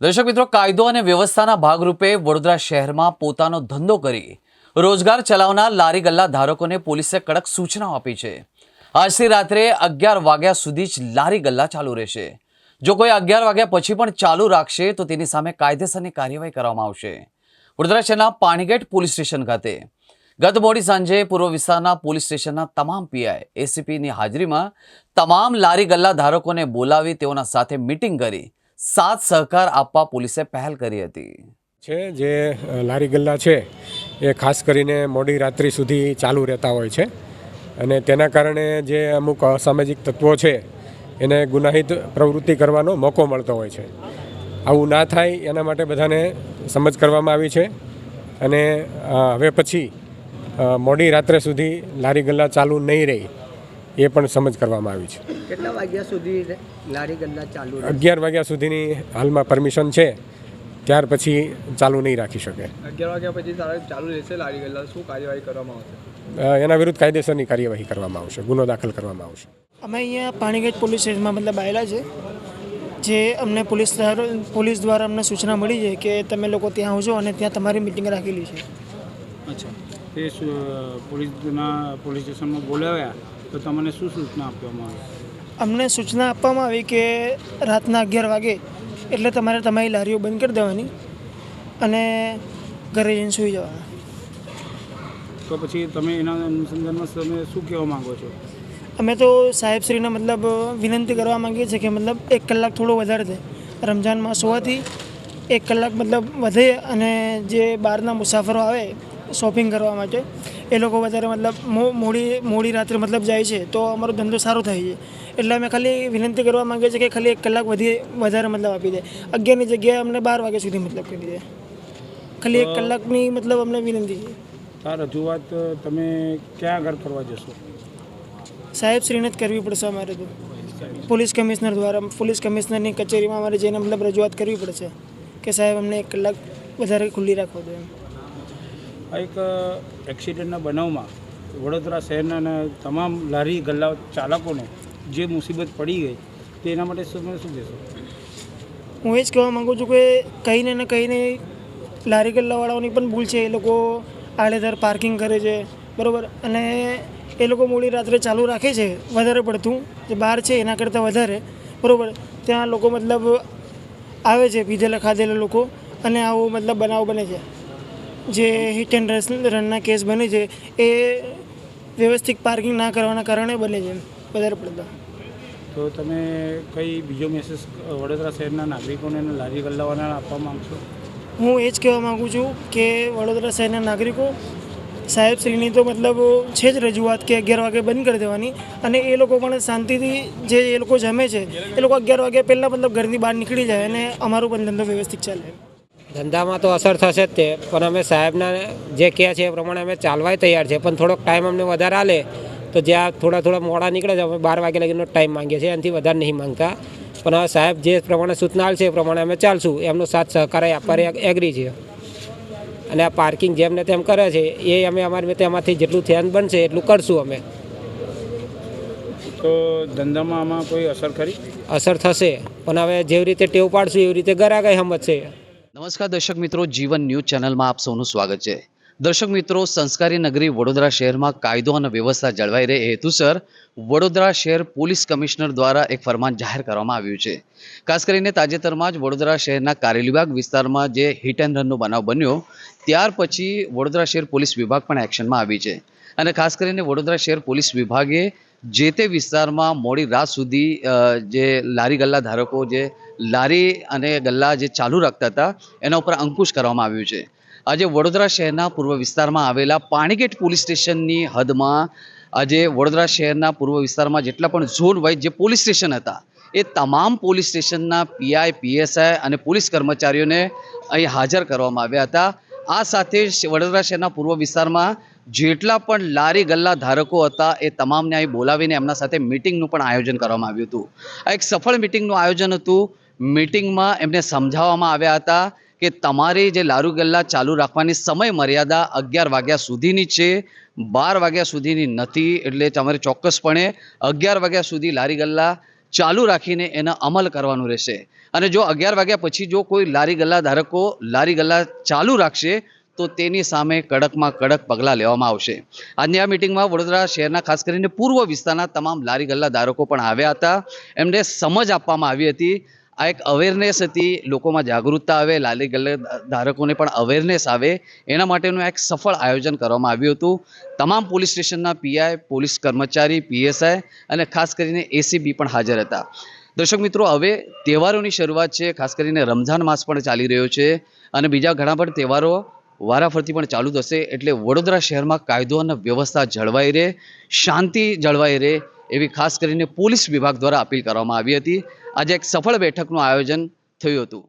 દર્શક મિત્રો, કાયદો અને વ્યવસ્થાના ભાગરૂપે વડોદરા શહેરમાં પોતાનો ધંધો કરી રોજગાર ચલાવનાર લારી ગલ્લા ધારકોને પોલીસે કડક સૂચનાઓ આપી છે. આજથી રાત્રે અગિયાર વાગ્યા સુધી જ લારી ગલ્લા ચાલુ રહેશે. જો કોઈ અગિયાર વાગ્યા પછી પણ ચાલુ રાખશે, તો તેની સામે કાયદેસરની કાર્યવાહી કરવામાં આવશે. વડોદરા શહેરના પાણીગેટ પોલીસ સ્ટેશન ખાતે ગત મોડી સાંજે પૂર્વ વિસ્તારના પોલીસ સ્ટેશનના તમામ પીઆઈ, એસીપીની હાજરીમાં તમામ લારી ગલ્લા ધારકોને બોલાવી તેઓના સાથે મિટિંગ કરી સાથ સહકાર આપવા પોલીસે પહેલ કરી હતી. છે જે લારી ગલ્લા છે, એ ખાસ કરીને મોડી રાત્રિ સુધી ચાલુ રહેતા હોય છે. અને તેના કારણે જે અમુક અસામાજિક તત્વો છે, એને ગુનાહિત પ્રવૃત્તિ કરવાનો મોકો મળતો હોય છે. આવું ના થાય એના માટે બધાને સમજ કરવામાં આવી છે. અને હવે પછી મોડી રાત્રે સુધી લારી ગલ્લા ચાલુ નહીં રહી. એ પણ સમજ કરવામાં આવી છે. કેટલા વાગ્યા સુધી લારી ગલ્લા ચાલુ અગિયાર વાગ્યા સુધીની હાલમાં પરમિશન છે ત્યાર પછી ચાલુ નહીં રાખી શકે. અગિયાર વાગ્યા પછી ચાલુ રહેશે લારી ગલ્લા શું કાર્યવાહી કરવામાં આવશે? એના વિરુદ્ધ કાયદેસરની કાર્યવાહી કરવામાં આવશે ગુનો દાખલ કરવામાં આવશે. અમે અહીંયા પાણીગેટ પોલીસ સ્ટેશનમાં મતલબ આવેલા છે જે અમને પોલીસ દ્વારા પોલીસ દ્વારા અમને સૂચના મળી છે કે તમે લોકો ત્યાં આવજો અને ત્યાં તમારી મિટિંગ રાખેલી છે. અચ્છા. તે પોલીસના પોલીસ સ્ટેશનમાં બોલાવ્યા? તો તમને શું સૂચના આપવામાં આવી? અમને સૂચના આપવામાં આવી કે રાતના અગિયાર વાગે એટલે તમારે તમારી લારીઓ બંધ કરી દેવાની અને ઘરે જઈને સૂઈ જવાના. તો પછી તમે એના અનુસંધાનમાં તમે શું કહેવા માંગો છો? અમે તો સાહેબશ્રીને મતલબ વિનંતી કરવા માગીએ છીએ કે મતલબ એક કલાક થોડો વધારે દે. રમઝાનમાં સોવાથી એક કલાક મતલબ વધે અને જે બહારના મુસાફરો આવે શોપિંગ કરવા માટે. એ લોકો વધારે મતલબ મોડી મોડી રાત્રે મતલબ જાય છે તો અમારો ધંધો સારો થાય છે. એટલે અમે ખાલી વિનંતી કરવા માગીએ છીએ કે ખાલી એક કલાક વધી વધારે મતલબ આપી દે. અગિયારની જગ્યાએ અમને બાર વાગ્યા સુધી મતલબ કરી દે. ખાલી એક કલાકની મતલબ અમને વિનંતી. છે આ રજૂઆત તમે ક્યાં આગળ કરવા જશો? સાહેબશ્રીને જ કરવી પડશે અમારે તો. પોલીસ કમિશનર દ્વારા પોલીસ કમિશનરની કચેરીમાં અમારે જઈને મતલબ રજૂઆત કરવી પડશે. કે સાહેબ અમને એક કલાક વધારે ખુલ્લી રાખવા દો એમ. આ એક એક્સિડન્ટના બનાવમાં વડોદરા શહેરના તમામ લારી ગલ્લા ચાલકોને જે મુસીબત પડી ગઈ, તે એના માટે તમે શું કહેશો? હું એ જ કહેવા માગું છું કે કંઈને ને કહીને લારી ગલ્લાવાળાઓની પણ ભૂલ છે. એ લોકો આડેધર પાર્કિંગ કરે છે, બરાબર? અને એ લોકો મોડી રાત્રે ચાલુ રાખે છે, વધારે પડતું. જે બહાર છે, એના કરતાં વધારે, બરાબર? ત્યાં લોકો મતલબ આવે છે, પીધેલા ખાધેલા લોકો, અને આવો મતલબ બનાવ બને છે. જે હિટ એન્ડ રનના કેસ બને છે એ વ્યવસ્થિત પાર્કિંગ ના કરવાના કારણે બને છે વધારે પડતા. તો તમે કઈ બીજો મેસેજ વડોદરા શહેરના નાગરિકોને લારી ગલ્લાવાળાને આપવા માગશો? હું એ જ કહેવા માગું છું કે વડોદરા શહેરના નાગરિકો સાહેબશ્રીની તો મતલબ છે જ રજૂઆત કે અગિયાર વાગે બંધ કરી દેવાની અને એ લોકો પણ શાંતિથી જે એ લોકો જમે છે એ લોકો અગિયાર વાગ્યા પહેલાં મતલબ ઘરની બહાર નીકળી જાય અને અમારો પણ ધંધો વ્યવસ્થિત ચાલે. ધંધામાં તો અસર થશે જ તે પણ અમે સાહેબના જે કહે છે એ પ્રમાણે અમે ચાલવાય તૈયાર છે. પણ થોડોક ટાઈમ અમને વધારે આલે તો જ્યાં થોડા થોડા મોડા નીકળે છે અમે બાર વાગે લગીનો ટાઈમ માંગીએ છીએ એનાથી વધારે નહીં માંગતા. પણ હવે સાહેબ જે પ્રમાણે સૂચના આપશે એ પ્રમાણે અમે ચાલશું. એમનો સાથ સહકાર આપવા એગ્રી છે. અને આ પાર્કિંગ જેમને તેમ કરે છે એ અમે અમારી રીતે એમાંથી જેટલું ધ્યાન બનશે એટલું કરશું અમે. તો ધંધામાં આમાં કોઈ અસર ખરી? અસર થશે પણ હવે જેવી રીતે ટેવ પાડશું એવી રીતે ગરાગાઈ સમજશે નમસ્કાર દર્શક મિત્રો, જીવન ન્યૂઝ ચેનલમાં આપ સૌનું સ્વાગત છે. દર્શક મિત્રો, સંસ્કારી નગરી વડોદરા શહેરમાં કાયદો અને વ્યવસ્થા જળવાઈ રહે હેતુસર વડોદરા શહેર પોલીસ કમિશનર દ્વારા એક ફરમાન જાહેર કરવામાં આવ્યું છે. ખાસ કરીને તાજેતરમાં જ વડોદરા શહેરના કારેલીબાગ વિસ્તારમાં જે હિટ એન્ડ રનનો બનાવ બન્યો, ત્યાર પછી વડોદરા શહેર પોલીસ વિભાગ પણ એક્શનમાં આવી છે. અને ખાસ કરીને વડોદરા શહેર પોલીસ વિભાગે જે તે વિસ્તારમાં મોડી રાત સુધી જે લારી ગલ્લા ધારકો, જે લારી અને ગલ્લા જે ચાલુ રાખતા હતા, એના ઉપર અંકુશ કરવામાં આવ્યું છે. આજે વડોદરા શહેરના પૂર્વ વિસ્તારમાં આવેલા પાણીગેટ પોલીસ સ્ટેશનની હદમાં આજે વડોદરા શહેરના પૂર્વ વિસ્તારમાં જેટલા પણ ઝોન વાઇઝ જે પોલીસ સ્ટેશન હતા, એ તમામ પોલીસ સ્ટેશનના પીઆઈ, પીએસઆઈ અને પોલીસ કર્મચારીઓને અહીં હાજર કરવામાં આવ્યા હતા. આ સાથે વડોદરા શહેરના પૂર્વ વિસ્તારમાં જેટલા પણ લારી ગલ્લા ધારકો હતા એ તમામને અહીં બોલાવીને એમના સાથે મિટિંગનું પણ આયોજન કરવામાં આવ્યું હતું. આ એક સફળ મિટિંગનું આયોજન હતું. મિટિંગમાં એમને સમજાવવામાં આવ્યા હતા કે તમારી જે લારુ ગલ્લા ચાલુ રાખવાની સમય મર્યાદા અગિયાર વાગ્યા સુધીની છે. બાર વાગ્યા સુધીની નથી એટલે તમારે ચોક્કસપણે અગિયાર વાગ્યા સુધી લારી ગલ્લા ચાલુ રાખીને એના અમલ કરવાનું રહેશે. અને જો અગિયાર વાગ્યા પછી જો કોઈ લારી ગલ્લા ધારકો લારી ગલ્લા ચાલુ રાખશે તો તેની સામે કડકમાં કડક પગલાં લેવામાં આવશે. આજની આ મિટિંગમાં વડોદરા શહેરના ખાસ કરીને પૂર્વ વિસ્તારના તમામ લારી ગલ્લા ધારકો પણ આવ્યા હતા. એમને સમજ આપવામાં આવી હતી. આ એક અવેરનેસ હતી. લોકોમાં જાગૃતતા આવે, લારી ગલ્લા ધારકોને પણ અવેરનેસ આવે. એના માટેનું એક સફળ આયોજન કરવામાં આવ્યું હતું. તમામ પોલીસ સ્ટેશનના પીઆઈ પોલીસ કર્મચારી પીએસઆઈ અને ખાસ કરીને એસીબી પણ હાજર હતા. દર્શક મિત્રો, હવે તહેવારોની શરૂઆત છે. ખાસ કરીને રમઝાન માસ પણ ચાલી રહ્યો છે. અને બીજા ઘણા પણ તહેવારો વારાફરતી પણ ચાલુ થશે એટલે વડોદરા શહેરમાં કાયદો અને વ્યવસ્થા જળવાઈ રહે, શાંતિ જળવાઈ રહે એવી ખાસ કરીને પોલીસ વિભાગ દ્વારા અપીલ કરવામાં આવી હતી. આજે એક સફળ બેઠકનું આયોજન થયું હતું.